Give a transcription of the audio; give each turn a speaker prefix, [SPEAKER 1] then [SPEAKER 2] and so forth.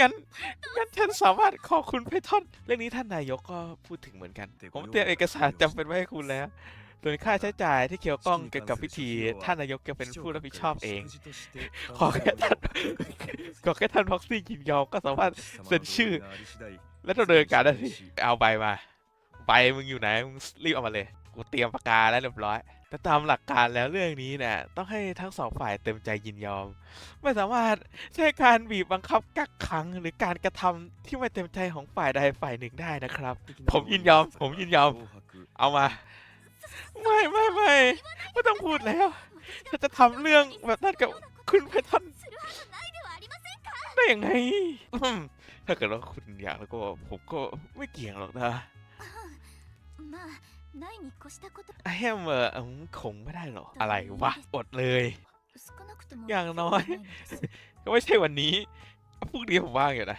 [SPEAKER 1] งั้นงั้นท่านสามารถขอคุณไพทอน เรื่องนี้ท่านนายกก็พูดถึงเหมือนกัน ผมเตรียมเอกสารจำเป็นไว้ให้คุณแล้ว ส่วนค่าใช้จ่ายที่เกี่ยวข้องเกี่ยวกับพิธีท่านนายกจะเป็นผู้รับผิดชอบเอง ขอแค่ท่านขอแค่ท่านพ็อกซี่ยินยอมก็สามารถเซ็นชื่อ และดำเนินการได้เอาใบมาใบมึงอยู่ไหนมึงรีบเอามาเลย กูเตรียมปากกาแล้วเรียบร้อย แต่ตามหลักการแล้วเรื่องนี้เนี่ยต้องให้ทั้งสองฝ่ายเต็มใจยินยอม ไม่สามารถใช้การบีบบังคับกักขังหรือการกระทำที่ไม่เต็มใจของฝ่ายใดฝ่ายหนึ่งได้นะครับ ผมยินยอม ผมยินยอม เอามา ไม่ไม่ไม่ไม่ต้องพูดแล้วฉัจะทำเรื่องแบบนั้นกับคุณไปท่านได้ยังไงถ้าเกิดว่าคุณอยากแล้วก็ผมก็ไม่เกี่ยงหรอกนะ ไอ้แฮมเออขงไม่ได้หรอ อะไรวะ อดเลย อย่างน้อย ก็ไม่ใช่วันนี้พรุ่งนี้ผมว่างอยู่นะ